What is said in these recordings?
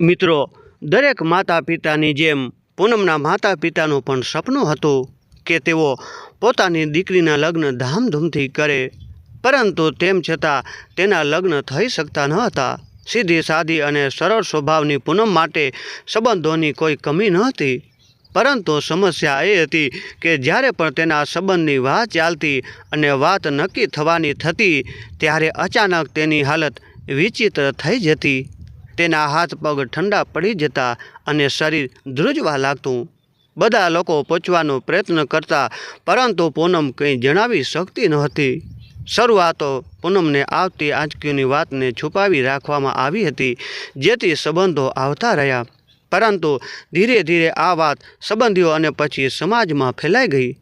મિત્રો, દરેક માતા પિતાની જેમ પૂનમના માતા પિતાનું પણ સપનું હતું કે તેઓ પોતાની દીકરીના લગ્ન ધામધૂમથી કરે. પરંતુ તેમ છતાં તેના લગ્ન થઈ શકતા ન હતા. સીધી સાદી અને સરળ સ્વભાવની પૂનમ માટે સંબંધોની કોઈ કમી નહોતી પરંતુ સમસ્યા એ હતી કે જ્યારે પણ તેના સંબંધની વાત ચાલતી અને વાત નક્કી થવાની થતી, ત્યારે અચાનક તેની હાલત વિચિત્ર થઈ જતી. તેના હાથ પગ ઠંડા પડી જતા અને શરીર ધ્રુજવા લાગતું. બધા લોકો પહોંચવાનો પ્રયત્ન કરતા, પરંતુ પૂનમ કંઈ જણાવી શકતી નહોતી. શરૂઆતો પૂનમને આવતી આંચકીઓની વાતને છુપાવી રાખવામાં આવી હતી, જેથી સંબંધો આવતા રહ્યા. પરંતુ ધીરે ધીરે આ વાત સંબંધીઓ અને પછી સમાજમાં ફેલાઈ ગઈ.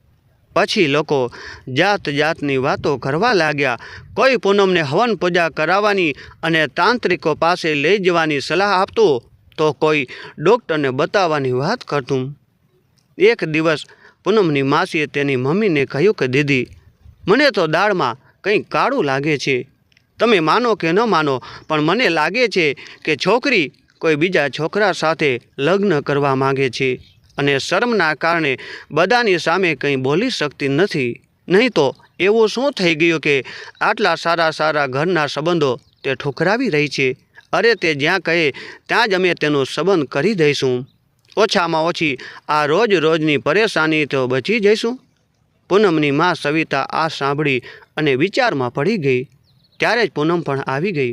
પછી લોકો જાત જાતની વાતો કરવા લાગ્યા. કોઈ પૂનમને હવન પૂજા કરાવવાની અને તાંત્રિકો પાસે લઈ જવાની સલાહ આપતું તો કોઈ ડૉક્ટરને બતાવવાની વાત કરતું. એક દિવસ પૂનમની માસીએ તેની મમ્મીને કહ્યું કે, દીદી, મને તો દાળમાં કંઈક કાળું લાગે છે. તમે માનો કે ન માનો, પણ મને લાગે છે કે છોકરી કોઈ બીજા છોકરા સાથે લગ્ન કરવા માંગે છે. અને શરમના કારણે બધાની સામે કંઈ બોલી શકતી નથી. નહીં તો એવું શું થઈ ગયું કે આટલા સારા સારા ઘરના સંબંધો તે ઠુકરાવી રહી છે? અરે તે જ્યાં કહે ત્યાં જ અમે તેનો સંબંધ કરી દઈશું. ઓછામાં ઓછી આ રોજ રોજની પરેશાની તો બચી જઈશું. પૂનમની મા સવિતા આ સાંભળી અને વિચારમાં પડી ગઈ. ત્યારે જ પૂનમ પણ આવી ગઈ.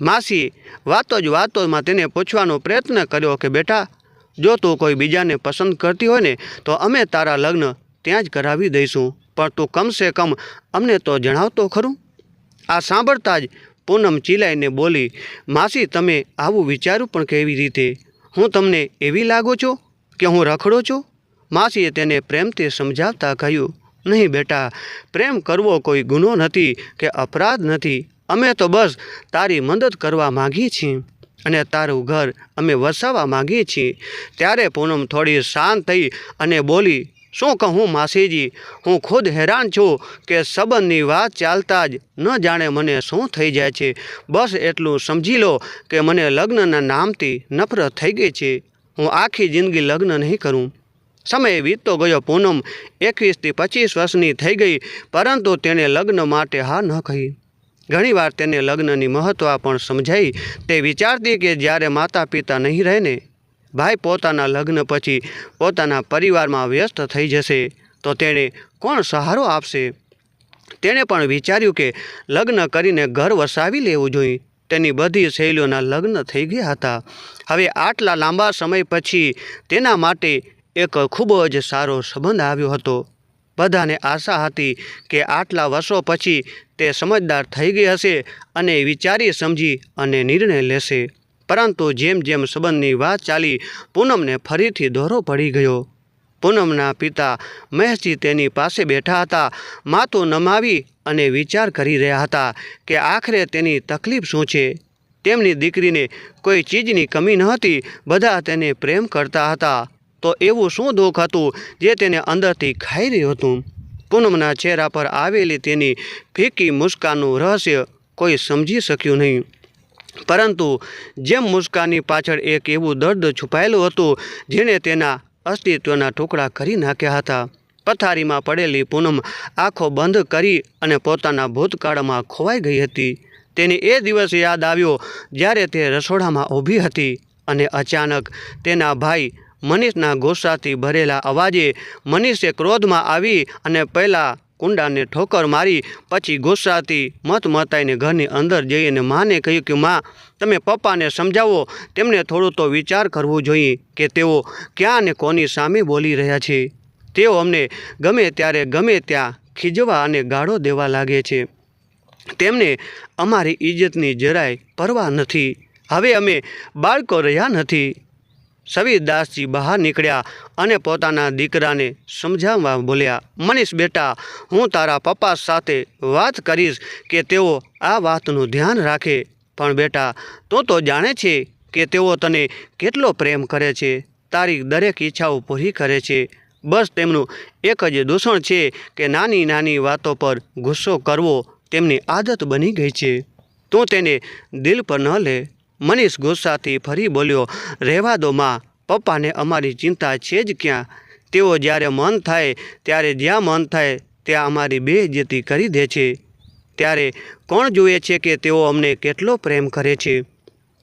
માસી, વાતો જ વાતોમાં તેને પૂછવાનો પ્રયત્ન કર્યો કે બેટા જો તું કોઈ બીજાને પસંદ કરતી હોય ને, તો અમે તારા લગ્ન ત્યાં જ કરાવી દઈશું. પણ તું કમસે કમ અમને તો જણાવતો ખરું. આ સાંભળતા જ પૂનમ ચીલાઈને બોલી, માસી, તમે આવું વિચાર્યું પણ કેવી રીતે? હું તમને એવી લાગો છો કે હું રખડો છું? માસીએ તેને પ્રેમથી સમજાવતા કહ્યું, નહીં બેટા, પ્રેમ કરવો કોઈ ગુનો નથી કે અપરાધ નથી. અમે તો બસ તારી મદદ કરવા માગીએ છીએ. અને તારું ઘર અમે વસાવવા માંગીએ છીએ. ત્યારે પૂનમ થોડી શાંત થઈ અને બોલી, શું કહું માસીજી? હું ખુદ હેરાન છું કે સંબંધની વાત ચાલતા જ ન જાણે મને શું થઈ જાય છે. બસ એટલું સમજી લો કે મને લગ્નના નામથી નફરત થઈ ગઈ છે. હું આખી જિંદગી લગ્ન નહીં કરું. સમય વીતતો ગયો પૂનમ એકવીસથી પચીસ વર્ષની થઈ ગઈ, પરંતુ તેણે લગ્ન માટે હા ન કહી. ઘણીવાર તેને લગ્નની મહત્ત્વ પણ સમજાઈ તે વિચારતી કે જ્યારે માતા પિતા નહીં રહે ને, ભાઈ પોતાના લગ્ન પછી પોતાના પરિવારમાં વ્યસ્ત થઈ જશે, તો તેણે કોણ સહારો આપશે? તેણે પણ વિચાર્યું કે લગ્ન કરીને ઘર વસાવી લેવું જોઈએ. તેની બધી સહેલીઓના લગ્ન થઈ ગયા હતા. હવે આટલા લાંબા સમય પછી તેના માટે એક ખૂબ જ સારો સંબંધ આવ્યો હતો. બધાને આશા હતી કે આટલા વર્ષો પછી તે સમજદાર થઈ ગઈ હશે અને વિચારી સમજી અને નિર્ણય લેશે. પરંતુ જેમ જેમ સંબંધની વાત ચાલી, પૂનમને ફરીથી દોરો પડી ગયો. પૂનમના પિતા મહેશજી તેની પાસે બેઠા હતા, માથું નમાવી અને વિચાર કરી રહ્યા હતા કે આખરે તેની તકલીફ શું છે. તેમની દીકરીને કોઈ ચીજની કમી ન હતી, બધા તેને પ્રેમ કરતા હતા. તો એવું શું દુઃખ હતું જે તેને અંદરથી ખાઈ રહ્યું હતું? પૂનમના ચહેરા પર આવેલી તેની ફીકી મુસ્કાનનું રહસ્ય કોઈ સમજી શક્યું નહીં. પરંતુ જેમ મુસ્કાની પાછળ એક એવું દર્દ છુપાયેલું હતું, જેણે તેના અસ્તિત્વના ટુકડા કરી નાખ્યા હતા. પથારીમાં પડેલી પૂનમ આંખો બંધ કરી અને પોતાના ભૂતકાળમાં ખોવાઈ ગઈ હતી. તેને એ દિવસ યાદ આવ્યો જ્યારે તે રસોડામાં ઊભી હતી અને અચાનક તેના ભાઈ મનીષના ગુસ્સાથી ભરેલા અવાજે મનીષે ક્રોધમાં આવી અને પહેલાં કુંડાને ઠોકર મારી, પછી ગુસ્સાથી મત મતાઈને ઘરની અંદર જઈને માને કહ્યું કે, માં, તમે પપ્પાને સમજાવો. તેમને થોડું તો વિચાર કરવો જોઈએ કે તેઓ ક્યાં અને કોની સામે બોલી રહ્યા છે. તેઓ અમને ગમે ત્યારે ગમે ત્યાં ખીજવા અને ગાળો દેવા લાગે છે. તેમને અમારી ઇજ્જતની જરાય પરવા નથી. હવે અમે બાળકો રહ્યા નથી. સવીરદાસજી બહાર નીકળ્યા અને પોતાના દીકરાને સમજાવવા બોલ્યા, મનીષ બેટા, હું તારા પપ્પા સાથે વાત કરીશ કે તેઓ આ વાતનું ધ્યાન રાખે. પણ બેટા, તું તો જાણે છે કે તેઓ તને કેટલો પ્રેમ કરે છે. તારી દરેક ઈચ્છાઓ પૂરી કરે છે. બસ તેમનું એક જ દૂષણ છે કે નાની નાની વાતો પર ગુસ્સો કરવો તેમની આદત બની ગઈ છે. તું તેને દિલ પર ન લે. મનીષ ગુસ્સાથી ફરી બોલ્યો, રહેવા દો માં, પપ્પાને અમારી ચિંતા છે જ ક્યાં? તેઓ જ્યારે મન થાય, ત્યારે જ્યાં મન થાય, ત્યાં અમારી બેઇજ્જતી કરી દે છે. ત્યારે કોણ જુએ છે કે તેઓ અમને કેટલો પ્રેમ કરે છે?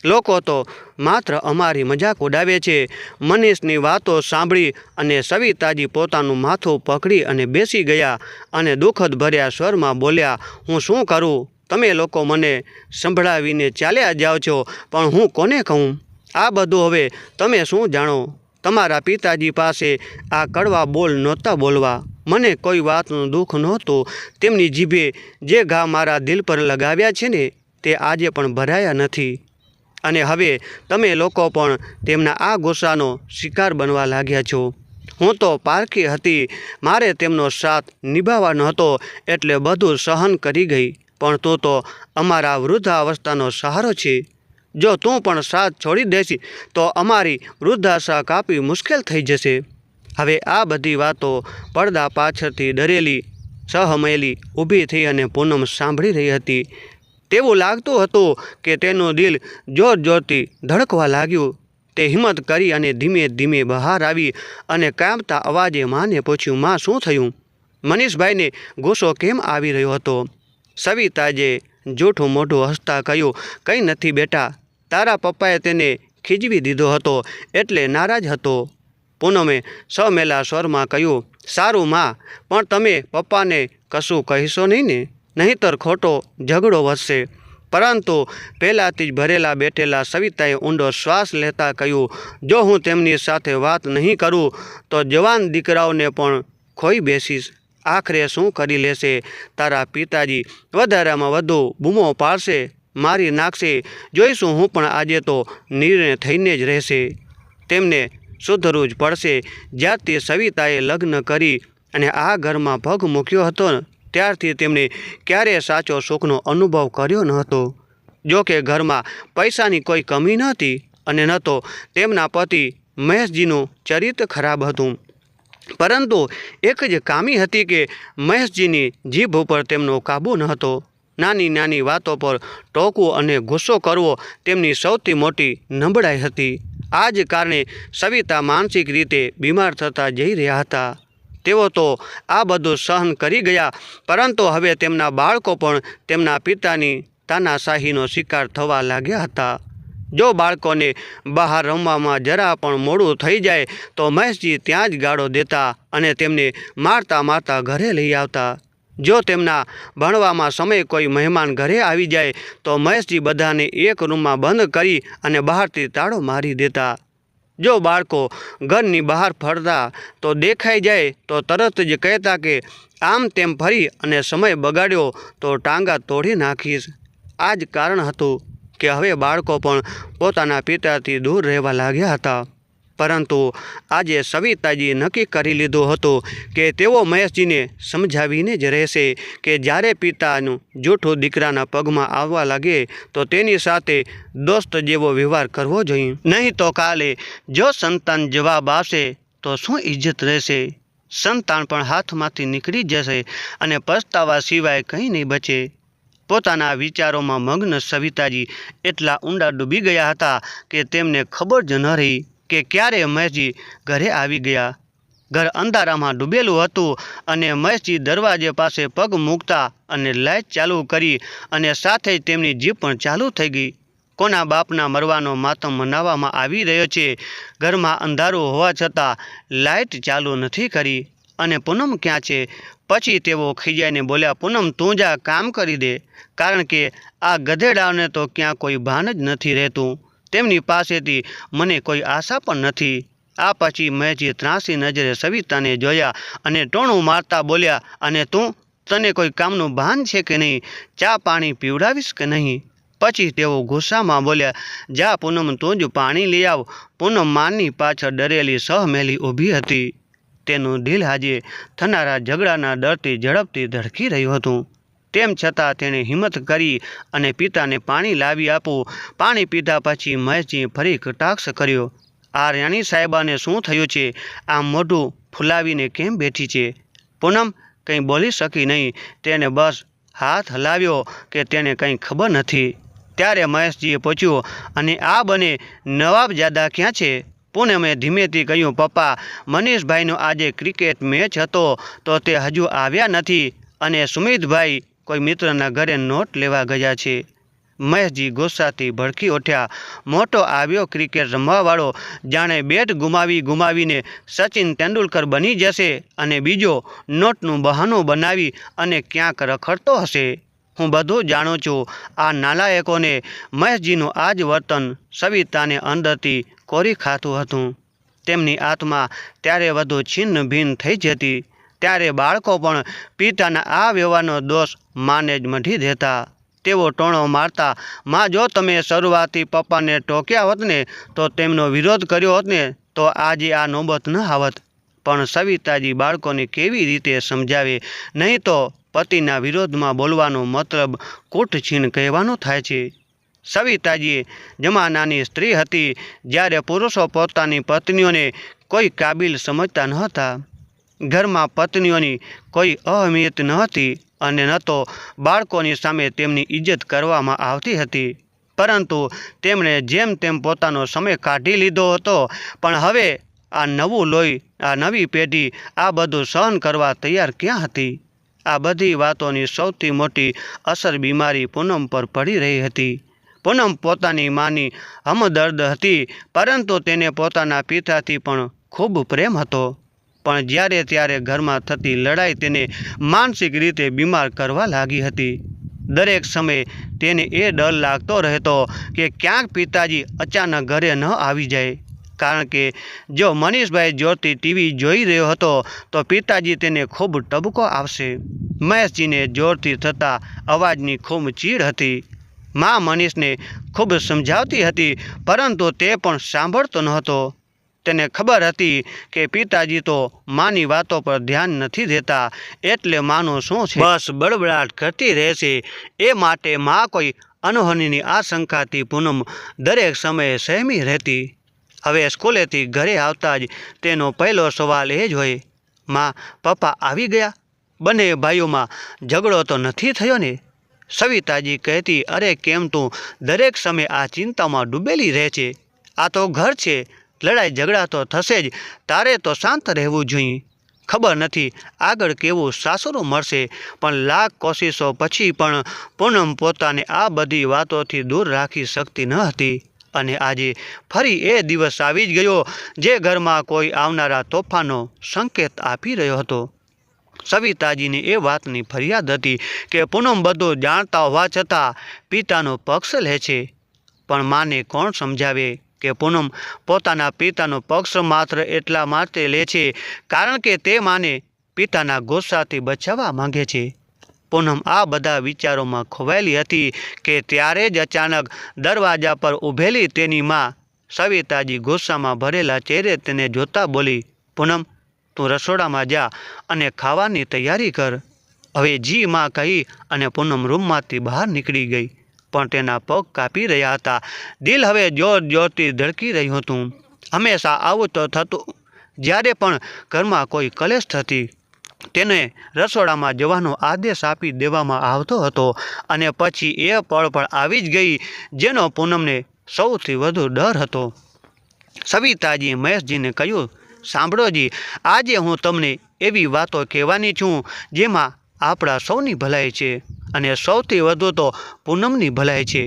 લોકો તો માત્ર અમારી મજાક ઉડાવે છે. મનીષની વાતો સાંભળી અને સવિતાજી પોતાનું માથું પકડી અને બેસી ગયા અને દુઃખદ ભર્યા સ્વરમાં બોલ્યા, હું શું કરું? તમે લોકો મને સંભળાવીને ચાલ્યા જાઓ છો, પણ હું કોને કહું? આ બધું હવે તમે શું જાણો? તમારા પિતાજી પાસે આ કડવા બોલ નહોતા બોલવા. મને કોઈ વાતનું દુઃખ નહોતું. તેમની જીભે જે ઘા મારા દિલ પર લગાવ્યા છે ને, તે આજે પણ ભરાયા નથી. અને હવે તમે લોકો પણ તેમના આ ગુસ્સાનો શિકાર બનવા લાગ્યા છો. હું તો પારકી હતી. મારે તેમનો સાથ નિભાવવાનો હતો, એટલે બધું સહન કરી ગઈ. પણ તું તો અમારા વૃદ્ધાવસ્થાનો સહારો છે. જો તું પણ સાથ છોડી દેશી, તો અમારી વૃદ્ધાશા કાપવી મુશ્કેલ થઈ જશે. હવે આ બધી વાતો પડદા પાછળથી ડરેલી, સહમયેલી, ઊભી થઈ અને પૂનમ સાંભળી રહી હતી. તેવું લાગતું હતું કે તેનું દિલ જોર જોરથી ધડકવા લાગ્યું. તે હિંમત કરી અને ધીમે ધીમે બહાર આવી અને કાંપતા અવાજે માને પૂછ્યું, માં, શું થયું? મનીષભાઈને ગુસ્સો કેમ આવી રહ્યો હતો? સવિતાજે જૂઠું મોઢું હસતા કહ્યું, કંઈ નથી બેટા, તારા પપ્પાએ તેને ખીજવી દીધો હતો, એટલે નારાજ હતો. પૂનમે સમેલા સ્વરમાં કહ્યું, સારું માં, પણ તમે પપ્પાને કશું કહીશો નહીં ને? નહીંતર ખોટો ઝઘડો વધશે. પરંતુ પહેલાંથી જ ભરેલા બેઠેલા સવિતાએ ઊંડો શ્વાસ લેતા કહ્યું, જો હું તેમની સાથે વાત નહીં કરું, તો જવાન દીકરાઓને પણ ખોઈ બેસીશ. આખરે શું કરી લેશે? તારા પિતાજી વધારામાં વધુ બૂમો પાડશે, મારી નાખશે. જોઈશું હું પણ આજે તો નિર્ણય થઈને જ રહેશે. તેમને સુધરવું જ પડશે. જ્યારથી સવિતાએ લગ્ન કરી અને આ ઘરમાં પગ મૂક્યો હતો ત્યારથી તેમણે ક્યારેય સાચો સુખનો અનુભવ કર્યો ન હતો. જો કે ઘરમાં પૈસાની કોઈ કમી નહોતી અને ન તો તેમના પતિ મહેશજીનું ચરિત્ર ખરાબ હતું. પરંતુ એક જ કામી હતી કે મહેશજીની જીભ ઉપર તેમનો કાબૂ ન હતો. નાની નાની વાતો પર ટોકવું અને ગુસ્સો કરવો તેમની સૌથી મોટી નબળાઈ હતી. આ જ કારણે સવિતા માનસિક રીતે બીમાર થતા જઈ રહ્યા હતા. તેઓ તો આ બધું સહન કરી ગયા, પરંતુ હવે તેમના બાળકો પણ તેમના પિતાની તાનાશાહીનો શિકાર થવા લાગ્યા હતા. જો બાળકોને બહાર રમવામાં જરા પણ મોડું થઈ જાય, તો મહેશજી ત્યાં જ ગાળો દેતા અને તેમને મારતા મારતા ઘરે લઈ આવતા. જો તેમના ભણવામાં સમય કોઈ મહેમાન ઘરે આવી જાય, તો મહેશજી બધાને એક રૂમમાં બંધ કરી અને બહારથી તાળો મારી દેતા. જો બાળકો ઘરની બહાર ફરતા તો દેખાઈ જાય, તો તરત જ કહેતા કે, આમ તેમ ફરી અને સમય બગાડ્યો તો ટાંગા તોડી નાખીશ. આ જ કારણ હતું. કે હવે બાળકો પણ પોતાના પિતાથી દૂર રહેવા લાગ્યા હતા. પરંતુ આજે સવિતાજીએ નક્કી કરી લીધું હતું કે તેઓ મહેશજીને સમજાવીને જ રહેશે કે જ્યારે પિતાનું જૂઠું દીકરાના પગમાં આવવા લાગે તો તેની સાથે દોસ્ત જેવો વ્યવહાર કરવો જોઈએ. નહીં તો કાલે જો સંતાન જવાબ આવશે તો શું ઇજ્જત રહેશે? સંતાન પણ હાથમાંથી નીકળી જશે અને પસ્તાવા સિવાય કંઈ નહીં બચે. પોતાના વિચારોમાં મગ્ન સવિતાજી એટલા ઊંડા ડૂબી ગયા હતા કે તેમને ખબર જ ન રહી કે ક્યારે મહેશજી ઘરે આવી ગયા. ઘર અંધારામાં ડૂબેલું હતું અને મહેશજી દરવાજે પાસે પગ મૂકતા અને લાઇટ ચાલુ કરી અને સાથે જ તેમની જીભ પણ ચાલુ થઈ ગઈ. કોના બાપના મરવાનો માતમ મનાવવામાં આવી રહ્યો છે? ઘરમાં અંધારું હોવા છતાં લાઇટ ચાલુ નથી કરી અને પૂનમ ક્યાં છે? પછી તેઓ ખીજાઈને બોલ્યા, પૂનમ, તું જા કામ કરી દે, કારણ કે આ ગધેડાઓને તો ક્યાં કોઈ ભાન જ નથી રહેતું. તેમની પાસેથી મને કોઈ આશા પણ નથી. આ પછી મહેજી ત્રાસી નજરે સવિતાને જોયા અને ટોણું મારતા બોલ્યા, અને તું, તને કોઈ કામનું ભાન છે કે નહીં? ચા પાણી પીવડાવીશ કે નહીં? પછી તેઓ ગુસ્સામાં બોલ્યા, જા પૂનમ, તું જ પાણી લઈ આવ. પૂનમ માની પાછળ ડરેલી સહમેલી ઊભી હતી. તેનું દિલ આજે થનારા ઝઘડાના ડરથી ઝડપથી ધડકી રહ્યું હતું. તેમ છતાં તેણે હિંમત કરી અને પિતાને પાણી લાવી આપવું પાણી પીધા પછી મહેશજીએ ફરી કટાક્ષ કર્યો. આ રાણી સાહેબાને શું થયું છે? આમ મોઢું ફૂલાવીને કેમ બેઠી છે? પૂનમ, કંઈ બોલી શકી નહીં તેને બસ હાથ હલાવ્યો કે તેને કંઈ ખબર નથી. ત્યારે મહેશજીએ પૂછ્યું, અને આ બને નવાબજાદા ક્યાં છે? પૂનમે ધીમેથી કહ્યું, પપ્પા, મનીષભાઈનો આજે ક્રિકેટ મેચ હતો, તો તે હજુ આવ્યા નથી અને સુમિતભાઈ કોઈ મિત્રના ઘરે નોટ લેવા ગયા છે. મહેશજી ગુસ્સાથી ભડકી ઉઠ્યા. મોટો આવ્યો ક્રિકેટ રમવાવાળો, જાણે બેટ ગુમાવી ગુમાવીને સચિન તેંડુલકર બની જશે અને બીજો નોટનું બહાનું બનાવી અને ક્યાંક રખડતો હશે. હું બધું જાણું છું. આ નાલાયકોને મહેશજીનું આ જ વર્તન સવિતાને અંદરથી કોરી ખાતું હતું. તેમની આત્મા ત્યારે વધુ છિન્ન ભિન્ન થઈ જતી. ત્યારે બાળકો પણ પિતાના આ વ્યવહારનો દોષ માને જ મઢી દેતા. તેઓ ટોણો મારતા, માં, જો તમે શરૂઆતથી પપ્પાને ટોક્યા હોત ને, તો તેમનો વિરોધ કર્યો હોત ને, તો આજે આ નોબત ન આવત. પણ સવિતાજી બાળકોને કેવી રીતે સમજાવે? નહીં તો પતિના વિરોધમાં બોલવાનો મતલબ કૂટછીન કહેવાનો થાય છે. સવિતાજી જમાનાની સ્ત્રી હતી જ્યારે પુરુષો પોતાની પત્નીઓને કોઈ કાબિલ સમજતા નહોતા. ઘરમાં પત્નીઓની કોઈ અહમિયત ન હતી અને ન તો બાળકોની સામે તેમની ઇજ્જત કરવામાં આવતી હતી. પરંતુ તેમણે જેમ તેમ પોતાનો સમય કાઢી લીધો હતો, પણ હવે આ નવું લોહી, આ નવી પેઢી આ બધું સહન કરવા તૈયાર ક્યાં હતી? આ બધી વાતોની સૌથી મોટી અસર બીમારી પૂનમ પર પડી રહી હતી. પૂનમ પોતાની માની હમદર્દ હતી, પરંતુ તેને પોતાના પિતાથી પણ ખૂબ પ્રેમ હતો. પણ જ્યારે ત્યારે ઘરમાં થતી લડાઈ તેને માનસિક રીતે બીમાર કરવા લાગી હતી. દરેક સમયે તેને એ ડર લાગતો રહેતો કે ક્યાંક પિતાજી અચાનક ઘરે ન આવી જાય. કારણ કે જો મનીષભાઈ જોરથી ટીવી જોઈ રહ્યો હતો, તો પિતાજી તેને ખૂબ ટબકો આવશે મહેશજીને જોરથી થતા અવાજની ખૂબ ચીડ હતી. મા મનીષને ખૂબ સમજાવતી હતી, પરંતુ તે પણ સાંભળતો નહોતો. તેને ખબર હતી કે પિતાજી તો માની વાતો પર ધ્યાન નથી દેતા, એટલે માનું શું છે? બસ બળબડાટ કરતી રહેશે. એ માટે મા કોઈ અનહોનીની આશંકાથી પૂનમ દરેક સમયે સહેમી રહેતી. હવે સ્કૂલેથી ઘરે આવતા જ તેનો પહેલો સવાલ એ જ હોય, માં, પપ્પા આવી ગયા? બંને ભાઈઓમાં ઝઘડો તો નથી થયો ને? સવિતાજી કહેતી, અરે, કેમ તું દરેક સમયે આ ચિંતામાં ડૂબેલી રહે છે? આ તો ઘર છે, લડાઈ ઝઘડા તો થશે જ, તારે તો શાંત રહેવું જોઈએ. ખબર નથી આગળ કેવું સાસરું મળશે, પણ લાખ કોશિશો પછી પણ પૂનમ પોતાને આ બધી વાતોથી દૂર રાખી શકતી ન હતી. અને આજે ફરી એ દિવસ આવી જ ગયો જે ઘરમાં કોઈ આવનારા તોફાનો સંકેત આપી રહ્યો હતો. સવિતાજીને એ વાતની ફરિયાદ હતી કે પૂનમ બધું જાણતા હોવા છતાં પિતાનો પક્ષ લે છે. પણ માને કોણ સમજાવે કે પૂનમ પોતાના પિતાનો પક્ષ માત્ર એટલા માટે લે છે કારણ કે તે માને પિતાના ગુસ્સાથી બચાવવા માંગે છે. પૂનમ આ બધા વિચારોમાં ખોવાયેલી હતી કે ત્યારે જ અચાનક દરવાજા પર ઊભેલી તેની માં સવિતાજી ગુસ્સામાં ભરેલા ચહેરે તેને જોતા બોલી, પૂનમ, તું રસોડામાં જા અને ખાવાની તૈયારી કર. હવે જી માં કહી અને પૂનમ રૂમમાંથી બહાર નીકળી ગઈ, પણ તેના પગ કાપી રહ્યા હતા. દિલ હવે જોર જોરથી ધડકી રહ્યું હતું. હંમેશા આવું તો થતું, જ્યારે પણ ઘરમાં કોઈ કલેશ થતી તેને રસોડામાં જવાનો આદેશ આપી દેવામાં આવતો હતો અને પછી એ પળ પણ આવી જ ગઈ, જેનો પૂનમને સૌથી વધુ ડર હતો. સવિતાજીએ મહેશજીને કહ્યું, સાંભળોજી, આજે હું તમને એવી વાતો કહેવાની છું, જેમાં આપણા સૌની ભલાઈ છે અને સૌથી વધુ તો પૂનમની ભલાઈ છે.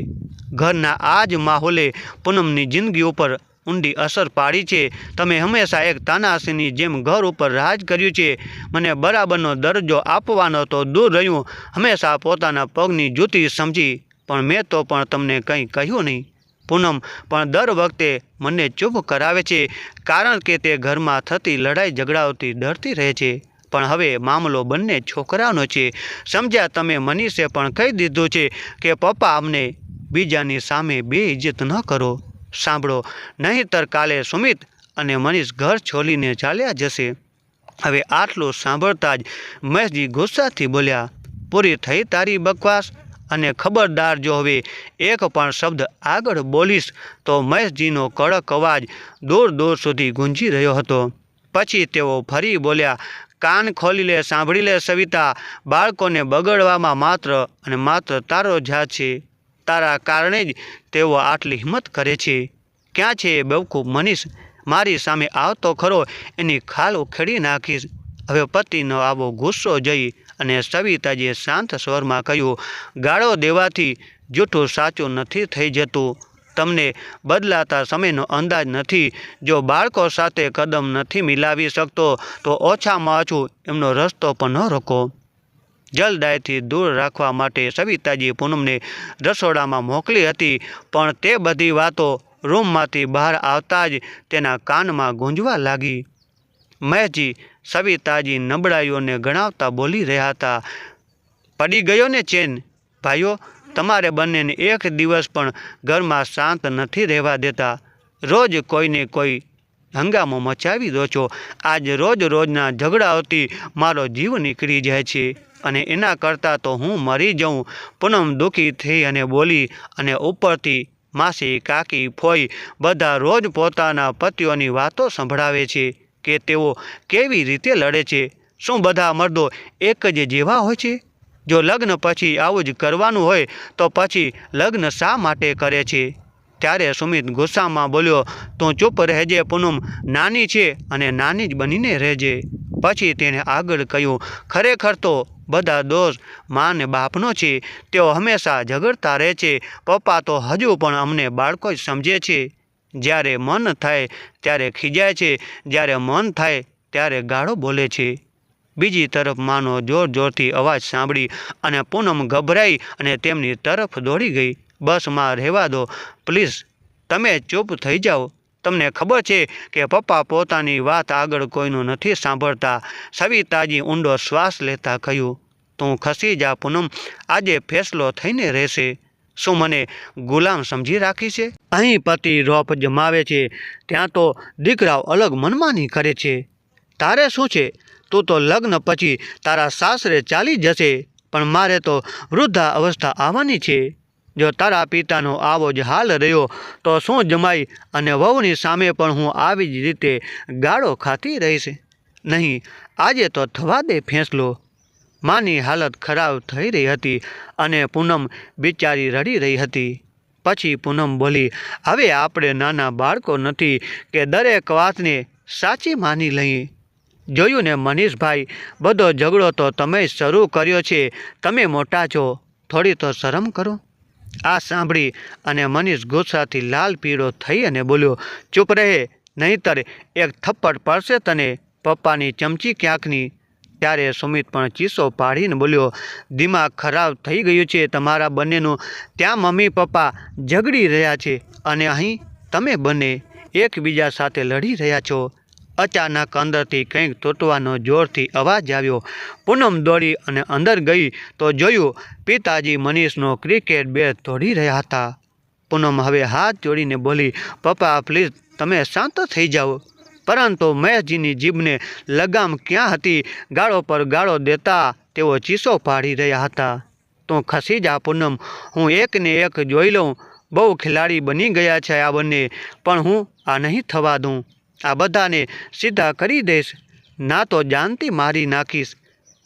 ઘરના આ જ માહોલે પૂનમની જિંદગી ઉપર ઊંડી અસર પાડી છે. તમે હંમેશા એક તાનાસીની જેમ ઘર ઉપર રાજ કર્યું છે. મને બરાબરનો દરજ્જો આપવાનો તો દૂર રહ્યું. હંમેશા પોતાના પગની જૂતી સમજી. પણ મેં તો પણ તમને કંઈ કહ્યું નહીં. પૂનમ, પણ દર વખતે મને ચૂપ કરાવે છે. કારણ કે તે ઘરમાં થતી લડાઈ ઝઘડાઓથી ડરતી રહે છે. પણ હવે મામલો બંને છોકરાનો છે. સમજ્યા તમે મનીષે પણ કહી દીધું છે કે પપ્પા અમને બીજાની સામે બે ઇજ્જત ન કરો. સાંભળો. નહીંતર કાલે સુમિત અને મનીષ ઘર છોલીને ચાલ્યા જશે. હવે આટલું સાંભળતા જ મહેશજી ગુસ્સાથી બોલ્યા, પૂરી થઈ તારી બકવાસ? અને ખબરદાર જો હવે એક પણ શબ્દ આગળ બોલીશ, તો મહેશજીનો કડક અવાજ દૂર દૂર સુધી ગુંજી રહ્યો હતો. પછી તેઓ ફરી બોલ્યા, કાન ખોલી લે, સાંભળી લે સવિતા, બાળકોને બગડવામાં માત્ર અને માત્ર તારો જા છે. તારા કારણે જ તેઓ આટલી હિંમત કરે છે. ક્યાં છે બેવકૂફ મનીષ? મારી સામે આવતો ખરો, એની ખાલ ઉખેડી નાખીશ. હવે પતિનો આવો ગુસ્સો જઈ અને સવિતાજીએ શાંત સ્વરમાં કહ્યું, ગાળો દેવાથી જૂઠું સાચું નથી થઈ જતું. તમને બદલાતા સમયનો અંદાજ નથી. જો બાળકો સાથે કદમ નથી મિલાવી શકતો, તો ઓછામાં ઓછું એમનો રસ્તો પણ ન રોકો. જલદાયથી દૂર રાખવા માટે સવિતાજી પૂનમને રસોડામાં મોકલી હતી, પણ તે બધી વાતો રૂમમાંથી બહાર આવતા જ તેના કાનમાં ગુંજવા લાગી. મહેજી સવિતાજી નબળાઈઓને ગણાવતા બોલી રહ્યા હતા, પડી ગયો ને ચેન? ભાઈઓ, તમારે બંનેને એક દિવસ પણ ઘરમાં શાંત નથી રહેવા દેતા. રોજ કોઈને કોઈ હંગામો મચાવી દો છો. આજ રોજ રોજના ઝઘડાઓથી મારો જીવ નીકળી જાય છે. અને એના કરતાં તો હું મરી જાઉં. પૂનમ દુઃખી થઈ અને બોલી, અને ઉપરથી માસી, કાકી, ફોઈ બધા રોજ પોતાના પતિઓની વાતો સંભળાવે છે કે તેઓ કેવી રીતે લડે છે. શું બધા મર્દો એક જ જેવા હોય છે? જો લગ્ન પછી આવું જ કરવાનું હોય, તો પછી લગ્ન શા માટે કરે છે? ત્યારે સુમિત ગુસ્સામાં બોલ્યો, તું ચૂપ રહેજે પૂનમ, નાની છે અને નાની જ બનીને રહેજે. પછી તેણે આગળ કહ્યું, ખરેખર તો બધા દોષ મા ને બાપનો છે. તેઓ હંમેશા ઝઘડતા રહે છે. પપ્પા તો હજુ પણ અમને બાળકો જ સમજે છે. જ્યારે મન થાય ત્યારે ખીજાય છે. જ્યારે મન થાય ત્યારે ગાળો બોલે છે. બીજી તરફ માનો જોર જોરથી અવાજ સાંભળી અને પૂનમ ગભરાઈ અને તેમની તરફ દોડી ગઈ. બસમાં રહેવા દો. પ્લીઝ, તમે ચૂપ થઈ જાઓ. તમને ખબર છે કે પપ્પા પોતાની વાત આગળ કોઈનું નથી સાંભળતા. સવિતાજી ઊંડો શ્વાસ લેતા કહ્યું, તું ખસી જા પૂનમ, આજે ફેસલો થઈને રહેશે. શું મને ગુલામ સમજી રાખી છે? અહીં પતિ રોપ જમાવે છે, ત્યાં તો દીકરાઓ અલગ મનમાની કરે છે. તારે શું છે? તું તો લગ્ન પછી તારા સાસરે ચાલી જશે, પણ મારે તો વૃદ્ધા અવસ્થા આવવાની છે. જો તારા પિતાનો આવો જ હાલ રહ્યો, તો શું જમાઈ અને વહુની સામે પણ હું આવી જ રીતે ગાળો ખાતી રહીશ? નહીં, આજે તો થવા દે ફેંસલો. માની હાલત ખરાબ થઈ રહી હતી અને પૂનમ બિચારી રડી રહી હતી. પછી પૂનમ બોલી, હવે આપણે નાના બાળકો નથી કે દરેક વાતને સાચી માની લઈએ. જોયું ને મનીષભાઈ, બધો ઝઘડો તો તમે શરૂ કર્યો છે. તમે મોટા છો. થોડી તો શરમ કરો. આ સાંભળી અને મનીષ ગુસ્સાથી લાલ પીળો થઈ અને બોલ્યો, ચૂપ રહે, નહીંતર એક થપ્પડ પડશે તને. પપ્પાની ચમચી ક્યાંકની? ત્યારે સુમિત પણ ચીસો પાડીને બોલ્યો, દિમાગ ખરાબ થઈ ગયું છે તમારા બંનેનું. ત્યાં મમ્મી પપ્પા ઝઘડી રહ્યા છે અને અહીં તમે બંને એકબીજા સાથે લડી રહ્યા છો. અચાનક અંદરથી કંઈક તૂટવાનો જોરથી અવાજ આવ્યો. પૂનમ દોડી અને અંદર ગઈ તો જોયું પિતાજી મનીષનો ક્રિકેટ બેટ તોડી રહ્યા હતા. પૂનમ હવે હાથ જોડીને બોલી, પપ્પા, પ્લીઝ, તમે શાંત થઈ જાઓ. પરંતુ મહેશજીની જીભને લગામ ક્યાં હતી? ગાળો પર ગાળો દેતા તેઓ ચીસો પાડી રહ્યા હતા. તો ખસી જા, પૂનમ. હું એકને એક જોઈ લઉં. બહુ ખેલાડી બની ગયા છે આ બંને. પણ હું આ નહીં થવા દઉં. આ બધાને સીધા કરી દઈશ ના તો જાનથી મારી નાખીશ.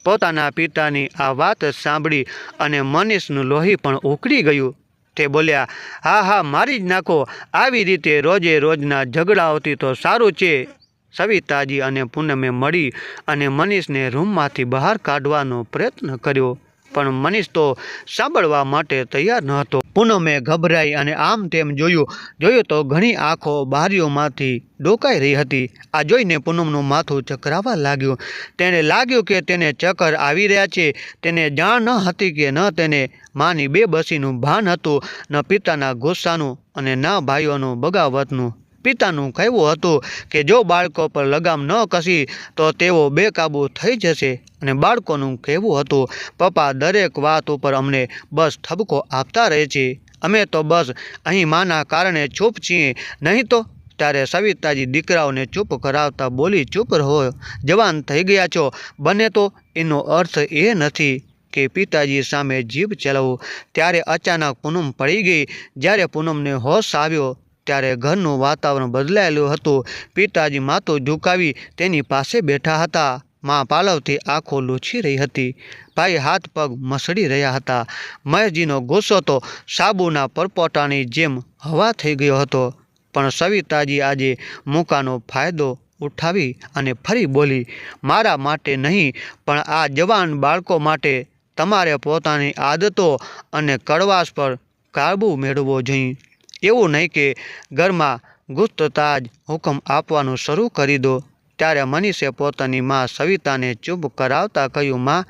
પોતાના પિતાની આ વાત સાંભળી અને મનીષનું લોહી પણ ઉકળી ગયું. તે બોલ્યા, હા હા, મારી જ નાખો. આવી રીતે રોજે રોજના ઝઘડાઓથી તો સારું છે. સવિતાજી અને પૂનમે મળી અને મનીષને રૂમમાંથી બહાર કાઢવાનો પ્રયત્ન કર્યો. પણ મનીષ તો સાંભળવા માટે તૈયાર ન હતો. પૂનમે ગભરાઈ અને આમ તેમ જોયું. જોયું તો ઘણી આંખો બારીઓમાંથી ડોકાઈ રહી હતી. આ જોઈને પૂનમનું માથું ચકરાવા લાગ્યું. તેને લાગ્યું કે તેને ચક્કર આવી રહ્યા છે. તેને જાણ ન હતી કે ન તેને માની બેબસીનું ભાન હતું. ન પિતાના ગુસ્સાનું અને ના ભાઈઓનું બગાવતનું. પિતાનું કહેવું હતું કે જો બાળકો પર લગામ ન કસી, તો તેઓ બેકાબૂ થઈ જશે. અને બાળકોનું કહેવું હતું, પપ્પા, દરેક વાત ઉપર અમને બસ ઠબકો આપતા રહે છે. અમે તો બસ અહીં માના કારણે ચૂપ છીએ. નહીં તો ત્યારે સવિતાજી દીકરાઓને ચૂપ કરાવતા બોલી, ચૂપ રહો, જવાન થઈ ગયા છો. બને તો એનો અર્થ એ નથી કે પિતાજી સામે જીભ ચલાવવું ત્યારે અચાનક પૂનમ પડી ગઈ. જ્યારે પૂનમને હોશ આવ્યો ત્યારે ઘરનું વાતાવરણ બદલાયેલું હતું. પિતાજી માથું ઝુકાવી તેની પાસે બેઠા હતા. માં પાલવથી આંખો લૂછી રહી હતી. ભાઈ હાથ પગ મસળી રહ્યા હતા. મહેશજીનો ગુસ્સો તો સાબુના પરપોટાની જેમ હવા થઈ ગયો હતો. પણ સવિતાજી આજે મૂકાનો ફાયદો ઉઠાવી અને ફરી બોલી, મારા માટે નહીં, પણ આ જવાન બાળકો માટે તમારે પોતાની આદતો અને કડવાશ પર કાબૂ મેળવવો જોઈએ. એવું નહીં કે ઘરમાં ગુસ્તતા જ હુકમ આપવાનું શરૂ કરી દો. ત્યારે મનીષે પોતાની મા સવિતાને ચૂપ કરાવતા કહ્યું, માં,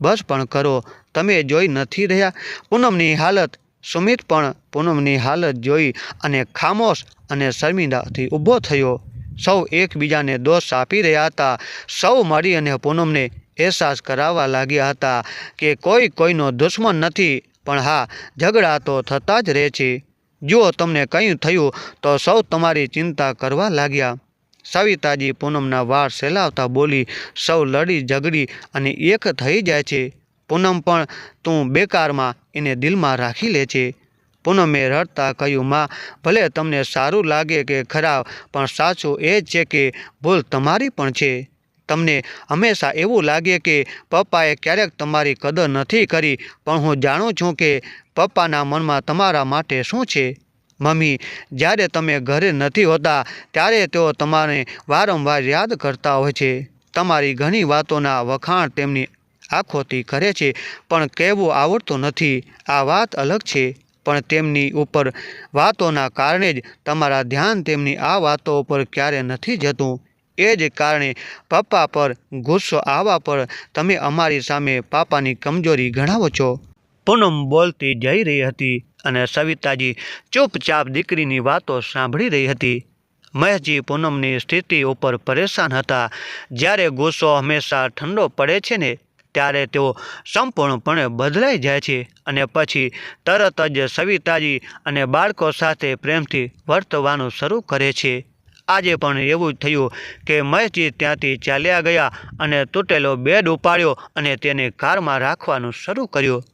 બસ પણ કરો. તમે જોઈ નથી રહ્યા? પૂનમની હાલત સુમિત પણ પૂનમની હાલત જોઈ અને ખામોશ અને શર્મિંદાથી ઊભો થયો. સૌ એકબીજાને દોષ આપી રહ્યા હતા. સૌ મળી અને પૂનમને અહેસાસ કરાવવા લાગ્યા હતા કે કોઈ કોઈનો દુશ્મન નથી. પણ હા, ઝઘડા તો થતા જ રહે છે. જો તમને કંઈ થયું તો સૌ તમારી ચિંતા કરવા લાગ્યા. સવિતાજી પૂનમના વાર સહેલાવતા બોલી, સૌ લડી ઝઘડી અને એક થઈ જાય છે. પૂનમ પણ તું બેકારમાં એને દિલમાં રાખી લે છે. પૂનમે રડતા કહ્યું, માં, ભલે તમને સારું લાગે કે ખરાબ, પણ સાચું એ છે કે ભૂલ તમારી પણ છે. તમને હંમેશા એવું લાગે કે પપ્પાએ ક્યારેક તમારી કદર નથી કરી, પણ હું જાણું છું કે પપ્પાના મનમાં તમારા માટે શું છે. મમ્મી, જ્યારે તમે ઘરે નથી હોતા, ત્યારે તેઓ તમારે વારંવાર યાદ કરતા હોય છે. તમારી ઘણી વાતોના વખાણ તેમની આંખોથી કરે છે, પણ કહેવું આવડતું નથી. આ વાત અલગ છે, પણ તેમની ઉપર વાતોના કારણે જ તમારા ધ્યાન તેમની આ વાતો ઉપર ક્યારે નથી જતું. એ જ કારણે પપ્પા પર ગુસ્સો આવવા પર તમે અમારી સામે પાપાની કમજોરી ગણાવો છો. પૂનમ બોલતી જઈ રહી હતી અને સવિતાજી ચૂપચાપ દીકરીની વાતો સાંભળી રહી હતી. મહેશજી પૂનમની સ્થિતિ ઉપર પરેશાન હતા. જ્યારે ગુસ્સો હંમેશા ઠંડો પડે છે ને, ત્યારે તેઓ સંપૂર્ણપણે બદલાઈ જાય છે અને પછી તરત જ સવિતાજી અને બાળકો સાથે પ્રેમથી વર્તવાનું શરૂ કરે છે. આજે પણ એવું થયું કે મહેશજી ત્યાંથી ચાલ્યા ગયા અને તૂટેલો બેડ ઉપાડ્યો અને તેને કારમાં રાખવાનું શરૂ કર્યું.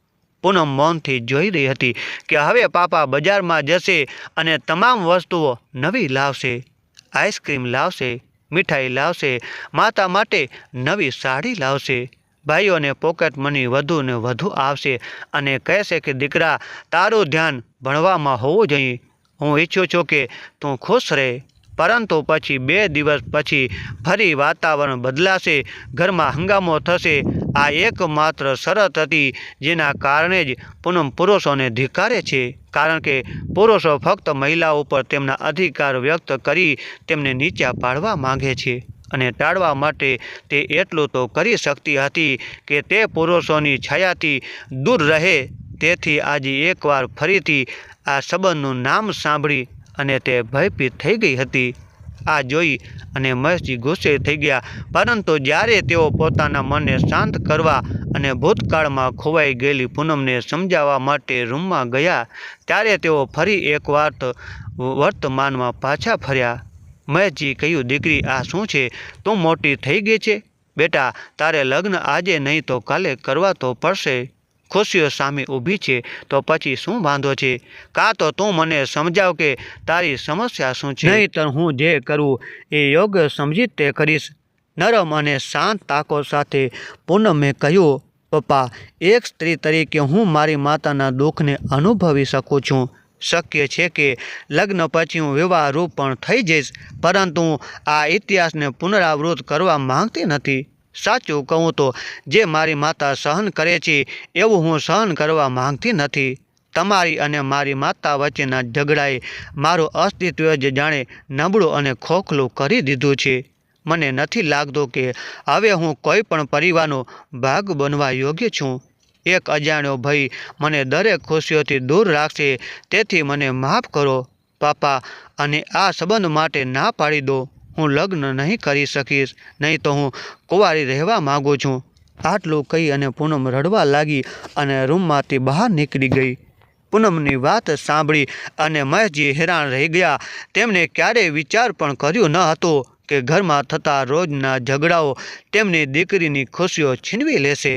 પૂનમ મૌનથી જોઈ રહી હતી કે હવે પાપા બજારમાં જશે અને તમામ વસ્તુઓ નવી લાવશે. આઈસ્ક્રીમ લાવશે, મીઠાઈ લાવશે, માતા માટે નવી સાડી લાવશે. ભાઈઓને પોકેટ મની વધુ ને વધુ આવશે અને કહેશે કે, દીકરા, તારું ધ્યાન ભણવામાં હોવું જોઈએ. હું ઈચ્છું છું કે તું ખુશ રહે. પરંતુ પછી બે દિવસ પછી ફરી વાતાવરણ બદલાશે, ઘરમાં હંગામો થશે. આ એકમાત્ર શરત હતી જેના કારણે જ પૂનમ પુરુષોને ધિક્કારે છે. કારણ કે પુરુષો ફક્ત મહિલાઓ ઉપર તેમના અધિકાર વ્યક્ત કરી તેમને નીચા પાડવા માંગે છે અને ટાળવા માટે તે એટલું તો કરી શકતી હતી કે તે પુરુષોની છાયાથી દૂર રહે. તેથી આજે એકવાર ફરીથી આ સંબંધનું નામ સાંભળી અને તે ભયભીત થઈ ગઈ હતી. આ જોઈ અને મહેશજી ગુસ્સે થઈ ગયા, પરંતુ જ્યારે તેઓ પોતાના મનને શાંત કરવા અને ભૂતકાળમાં ખોવાઈ ગયેલી પૂનમને સમજાવવા માટે રૂમમાં ગયા, ત્યારે તેઓ ફરી એકવાર વાત વર્તમાનમાં પાછા ફર્યા. મહેશજી કહ્યું, દીકરી, આ શું છે? તું મોટી થઈ ગઈ છે? બેટા, તારે લગ્ન આજે નહીં તો કાલે કરવા તો પડશે. ખુશીઓ સામે ઊભી છે, તો પછી શું વાંધો છે? કાં તો તું મને સમજાવ કે તારી સમસ્યા શું છે? નહીંતર હું જે કરું એ યોગ્ય સમજી તે કરીશ. નરમ અને શાંત તાકો સાથે પૂનમે કહ્યું, પપ્પા, એક સ્ત્રી તરીકે હું મારી માતાના દુઃખને અનુભવી શકું છું. શક્ય છે કે લગ્ન પછી હું વિવાહ રૂપ પણ થઈ જઈશ, પરંતુ આ ઇતિહાસને પુનરાવૃત્ત કરવા માંગતી નથી. સાચું કહું તો જે મારી માતા સહન કરે છે, એવું હું સહન કરવા માંગતી નથી. તમારી અને મારી માતા વચ્ચેના ઝઘડાએ મારું અસ્તિત્વ જ જાણે નબળું અને ખોખલું કરી દીધું છે. મને નથી લાગતું કે હવે હું કોઈ પણ પરિવારનો ભાગ બનવા યોગ્ય છું. એક અજાણ્યો ભય મને દરેક ખુશીઓથી દૂર રાખશે, તેથી મને માફ કરો. પાપા, અને આ સંબંધ માટે ના પાડી દો. હું લગ્ન નહીં કરી શકીશ, નહીં તો હું કુંવારી રહેવા માગું છું. આટલું કહી અને પૂનમ રડવા લાગી અને રૂમમાંથી બહાર નીકળી ગઈ. પૂનમની વાત સાંભળી અને મહેશજી હેરાન રહી ગયા. તેમણે ક્યારેય વિચાર પણ કર્યો ન હતો કે ઘરમાં થતા રોજના ઝઘડાઓ તેમની દીકરીની ખુશીઓ છીનવી લેશે.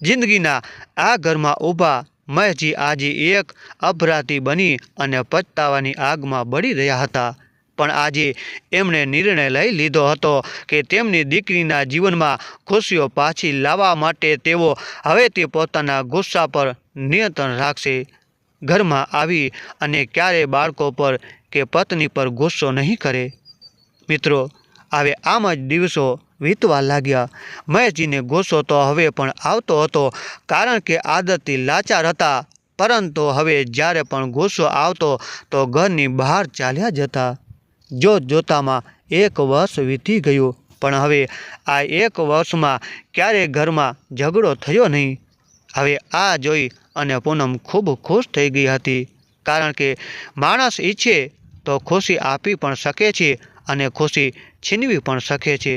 જિંદગીના આ ઘરમાં ઊભા મહેશજી આજે એક અપરાધી બની અને પછતાવાની આગમાં બળી રહ્યા હતા. પણ આજે એમણે નિર્ણય લઈ લીધો હતો કે તેમની દીકરીના જીવનમાં ખુશીઓ પાછી લાવવા માટે તેઓ હવેથી પોતાના ગુસ્સા પર નિયંત્રણ રાખશે. ઘરમાં આવી અને ક્યારેય બાળકો પર કે પત્ની પર ગુસ્સો નહીં કરે. મિત્રો, હવે આમ જ દિવસો વીતવા લાગ્યા. મહેશજીને ગુસ્સો તો હવે પણ આવતો હતો, કારણ કે આદતથી લાચાર હતા. પરંતુ હવે જ્યારે પણ ગુસ્સો આવતો તો ઘરની બહાર ચાલ્યા જતા. જોત જોતામાં એક વર્ષ વીતી ગયું, પણ હવે આ એક વર્ષમાં ક્યારેય ઘરમાં ઝઘડો થયો નહીં? હવે આ જોઈ અને પૂનમ ખૂબ ખુશ થઈ ગઈ હતી, કારણ કે માણસ ઈચ્છે તો ખુશી આપી પણ શકે છે અને ખુશી છીનવી પણ શકે છે.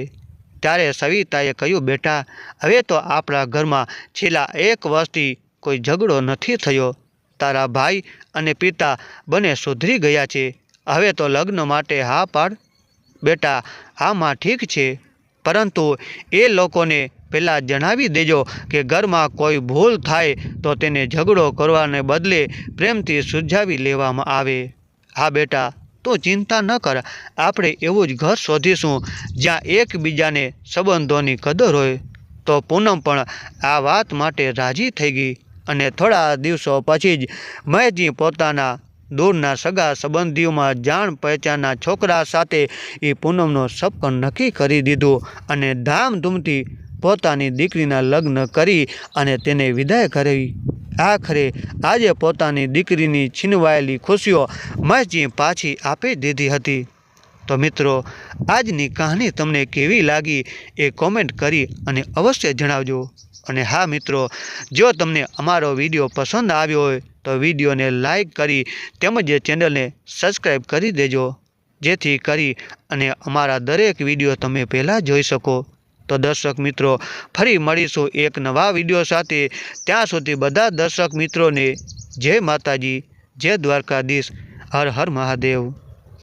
ત્યારે સવિતાએ કહ્યું, બેટા, હવે તો આપણા ઘરમાં છેલ્લા એક વર્ષથી કોઈ ઝઘડો નથી થયો. તારા ભાઈ અને પિતા બંને સુધરી ગયા છે. હવે તો લગ્ન માટે હા પાડ, બેટા આમાં ઠીક છે. પરંતુ એ લોકોને પહેલાં જણાવી દેજો કે ઘરમાં કોઈ ભૂલ થાય તો તેને ઝઘડો કરવાને બદલે પ્રેમથી સુલઝાવી લેવામાં આવે. હા બેટા, તું ચિંતા ન કર. આપણે એવું જ ઘર શોધીશું જ્યાં એકબીજાને સંબંધોની કદર હોય. તો પૂનમ પણ આ વાત માટે રાજી થઈ ગઈ અને થોડા દિવસો પછી જ મહેશજી પોતાના દૂરના સગા સંબંધીઓમાં જાણ પહેચાનના છોકરા સાથે એ પૂનમનો સપન નક્કી કરી દીધું અને ધામધૂમથી પોતાની દીકરીના લગ્ન કરી અને તેને વિદાય કરી. આખરે આજે પોતાની દીકરીની છીનવાયેલી ખુશીઓ મહેશજી પાછી આપી દીધી હતી. તો મિત્રો, આજની કહાની તમને કેવી લાગી એ કોમેન્ટ કરી અને અવશ્ય જણાવજો. અને હા મિત્રો, જો તમને અમારો વીડિયો પસંદ આવ્યો હોય તો વિડીયોને લાઈક કરી તેમજ ચેનલને સબસ્ક્રાઈબ કરી દેજો. જેથી કરી અને અમારા દરેક વીડિયો તમે પહેલાં જોઈ શકો. તો દર્શક મિત્રો, ફરી મળીશું એક નવા વીડિયો સાથે. ત્યાં સુધી બધા દર્શક મિત્રોને જય માતાજી, જય દ્વારકાધીશ. હર હર મહાદેવ.